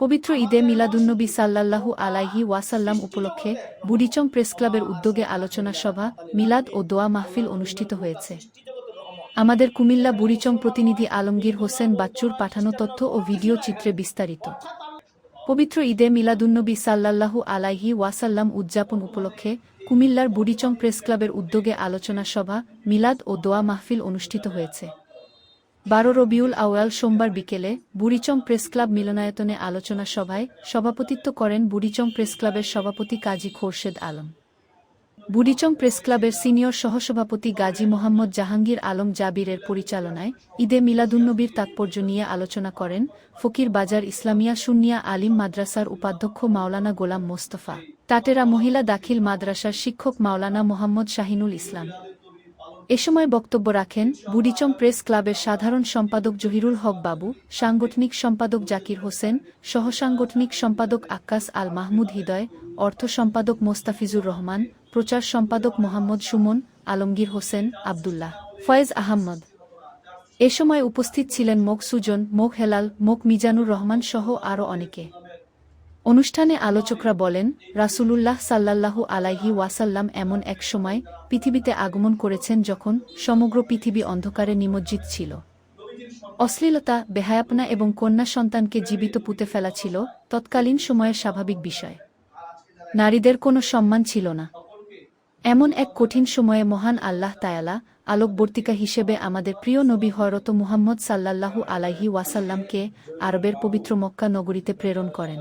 পবিত্র ঈদে মিলাদুন্নবী সাল্লাল্লাহু আলাইহি ওয়াসাল্লাম উপলক্ষে বুড়িচং প্রেস ক্লাবের উদ্যোগে আলোচনা সভা, মিলাদ ও দোয়া মাহফিল অনুষ্ঠিত হয়েছে। আমাদের কুমিল্লা বুড়িচং প্রতিনিধি আলমগীর হোসেন বাচ্চুর পাঠানো তথ্য ও ভিডিও চিত্রে বিস্তারিত। পবিত্র ঈদে মিলাদুন্নবী সাল্লাল্লাহু আলাইহি ওয়াসাল্লাম উদযাপন উপলক্ষে কুমিল্লার বুড়িচং প্রেস ক্লাবের উদ্যোগে আলোচনা সভা, মিলাদ ও দোয়া মাহফিল অনুষ্ঠিত হয়েছে। বারো রবিউল আউয়াল সোমবার বিকেলে বুড়িচং প্রেস ক্লাব মিলনায়তনে আলোচনা সভায় সভাপতিত্ব করেন বুড়িচং প্রেস ক্লাবের সভাপতি কাজী খোরশেদ আলম। বুড়িচং প্রেস ক্লাবের সিনিয়র সহসভাপতি গাজী মোহাম্মদ জাহাঙ্গীর আলম জাবিরের পরিচালনায় ঈদে মিলাদুন্নবীর তাৎপর্য নিয়ে আলোচনা করেন ফকির বাজার ইসলামিয়া সুন্নিয়া আলিম মাদ্রাসার উপাধ্যক্ষ মাওলানা গোলাম মোস্তফা। টাটেরা মহিলা দাখিল মাদ্রাসার শিক্ষক মাওলানা মোহাম্মদ শাহিনুল ইসলাম। এ সময় বক্তব্য রাখেন বুড়িচং প্রেস ক্লাবের সাধারণ সম্পাদক জহিরুল হক বাবু, সাংগঠনিক সম্পাদক জাকির হোসেন, সহসাংগঠনিক সম্পাদক আক্কাস আল মাহমুদ হৃদয়, অর্থ সম্পাদক মোস্তাফিজুর রহমান, প্রচার সম্পাদক মোহাম্মদ সুমন, আলমগীর হোসেন, আবদুল্লাহ ফয়েজ আহম্মদ। এ সময় উপস্থিত ছিলেন মোক সুজন মোক হেলাল মোক মিজানুর রহমান সহ আরও অনেকে। অনুষ্ঠানে আলোচকরা বলেন, রাসূলুল্লাহ সাল্লাল্লাহু আলাইহি ওয়াসাল্লাম এমন এক সময় পৃথিবীতে আগমন করেছেন যখন সমগ্র পৃথিবী অন্ধকারে নিমজ্জিত ছিল। অশ্লীলতা, বেহায়াপনা এবং কন্যা সন্তানকে জীবিত পুঁতে ফেলা ছিল তৎকালীন সময়ের স্বাভাবিক বিষয়। নারীদের কোনো সম্মান ছিল না। এমন এক কঠিন সময়ে মহান আল্লাহ তায়ালা আলোকবর্তিকা হিসেবে আমাদের প্রিয় নবী হরত মুহাম্মদ সাল্লাল্লাহু আলাইহি ওয়াসাল্লামকে আরবের পবিত্র মক্কা নগরীতে প্রেরণ করেন।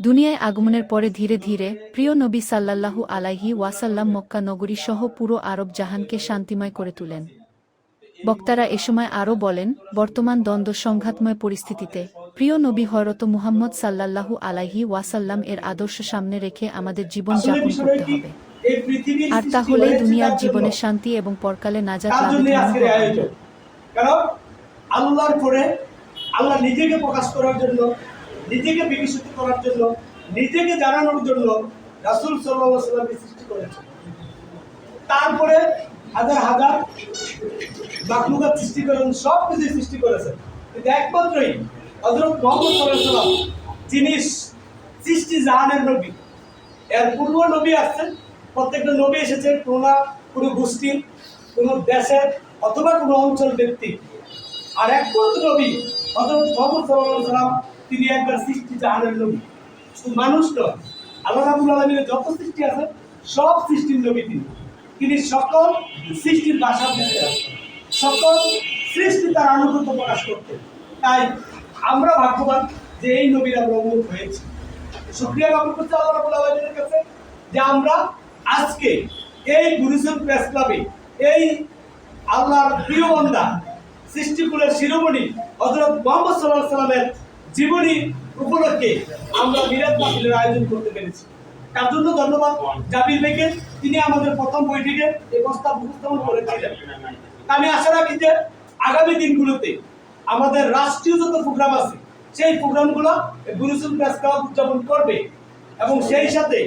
দুনিয়ায় আগমনের পরে ধীরে ধীরে প্রিয় নবী সাল্লাল্লাহু আলাইহি ওয়াসাল্লাম মক্কা নগরী সহ পুরো আরব জাহানকে শান্তিময় করে তুলেন। বক্তারা এ সময় আরও বলেন বর্তমান দ্বন্দ্ব সংঘাতময় পরিস্থিতিতে প্রিয় নবী হরত মুহাম্মদ সাল্লাল্লাহু আলাইহি ওয়াসাল্লাম এর আদর্শ সামনে রেখে আমাদের জীবন যাপন করতে হবে। আর তাহলে দুনিয়ার জীবনে শান্তি এবং পরকালে নাজাত কারণ আল্লাহর করে আল্লাহ নিজেকে প্রকাশ করার জন্য নিজেকে বিকশিত করার জন্য, নিজেকে জানানোর জন্য রাসুল আলাইহি সাল্লামকে সৃষ্টি করেছেন। তারপরে হাজার হাজার মাখলুকাত সৃষ্টি করেন সব কিছু সৃষ্টি করেছেন। কিন্তু একমাত্রই হযরত মুহাম্মদ সাল্লাম যিনি সৃষ্টি জাহানের নবী। এর পূর্ব নবী আসছেন, প্রত্যেকটা নবী এসেছে কোনো কোনো গোষ্ঠীর কোনো দেশের অথবা কোনো অঞ্চল ব্যক্তি আর একমাত্র নবী হযরত মুহাম্মদ আলাইহি সাল্লাম তিনি একবার সৃষ্টি জাহানের নবী। শুধু মানুষ নয়, আল্লাহ রাব্বুল আলামিনের যত সৃষ্টি আছে, সব সৃষ্টির নবী তিনি। তিনি সকল সৃষ্টির বুঝতে আসেন সকল সৃষ্টি তার আনুগত্য প্রকাশ করতেন। তাই আমরা ভাগ্যবান যে এই নবীর আমরা উন্মুখ হয়েছি। শুক্রিয়া জ্ঞাপন করছি আল্লাহ রাব্বুল আলামিনের কাছে যে আমরা আজকে এই গুরুজন প্রেস ক্লাবে এই আল্লাহর প্রিয় বান্দা, সৃষ্টিকুলের শিরোমণি হযরত মুহাম্মদ আলাইহি সাল্লামের জীবনী উপলক্ষে আমরা মিরাজ মাহফিলের আয়োজন করতে পেরেছি। তার জন্য ধন্যবাদ জাবির ভাইকে, তিনি আমাদের প্রথম বৈঠকে এই প্রস্তাব উপস্থাপন করেছিলেন। আমি আশা রাখি যে আগামী দিনগুলোতে আমাদের রাষ্ট্রীয় যত প্রোগ্রাম আছে, সেই প্রোগ্রামগুলো গুরুসুল প্রেস ক্লাব উদযাপন করবে এবং সেই সাথে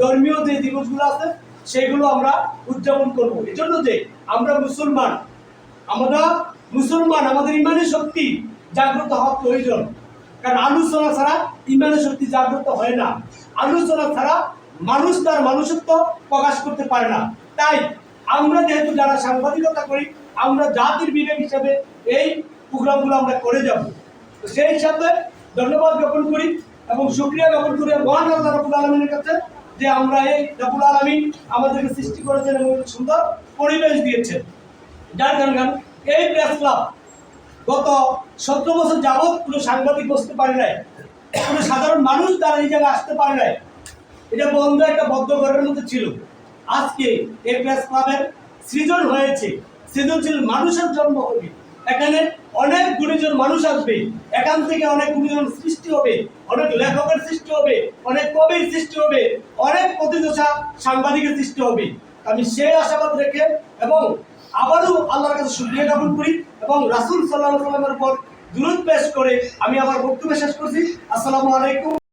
ধর্মীয় যে দিবসগুলো আছে, সেগুলো আমরা উদযাপন করব। এই জন্য যে আমরা মুসলমান আমরা মুসলমান, আমাদের ইমানের শক্তি জাগ্রত হওয়া প্রয়োজন। কারণ আলোচনা ছাড়া ইমানের শক্তি জাগ্রত হয় না। আলোচনা ছাড়া মানুষ তার মানুষত্ব প্রকাশ করতে পারে না। তাই আমরা যেহেতু যারা সাংবাদিকতা করি, আমরা জাতির বিবেক হিসাবে এই প্রোগ্রামগুলো আমরা করে যাব। সেই হিসাবে ধন্যবাদ জ্ঞাপন করি এবং শুক্রিয়া জ্ঞাপন করি মহান আল্লাহ রাবুল আলমীর কাছে যে আমরা এই রাবুল আলমী আমাদেরকে সৃষ্টি করেছেন এবং সুন্দর পরিবেশ দিয়েছেন। যার কারণে এই প্রেস ক্লাব গত সতেরো বছর যাবৎ কোনো সাংবাদিক বসতে পারে নাই। কোনো সাধারণ মানুষ তারা এই জায়গায় আসতে পারে নাই। এটা বন্ধ একটা বদ্ধ ঘরের মধ্যে ছিল। আজকে এই প্রেস ক্লাবের সৃজন হয়েছে। সৃজনশীল মানুষের জন্ম হবে। এখানে অনেক গুণীজন মানুষ আসবে। এখান থেকে অনেক গুণীজন সৃষ্টি হবে। অনেক লেখকের সৃষ্টি হবে। অনেক কবির সৃষ্টি হবে। অনেক প্রতিযোগা সাংবাদিকের সৃষ্টি হবে। আমি সেই আশাবাদ রেখে এবং আবারও আল্লাহর কাছে শুক্রিয়া জ্ঞাপন করি এবং রাসুল সাল্লাহ সাল্লামের উপর দূরত পেশ করে আমি আমার বক্তব্য শেষ করছি। আসসালামু আলাইকুম।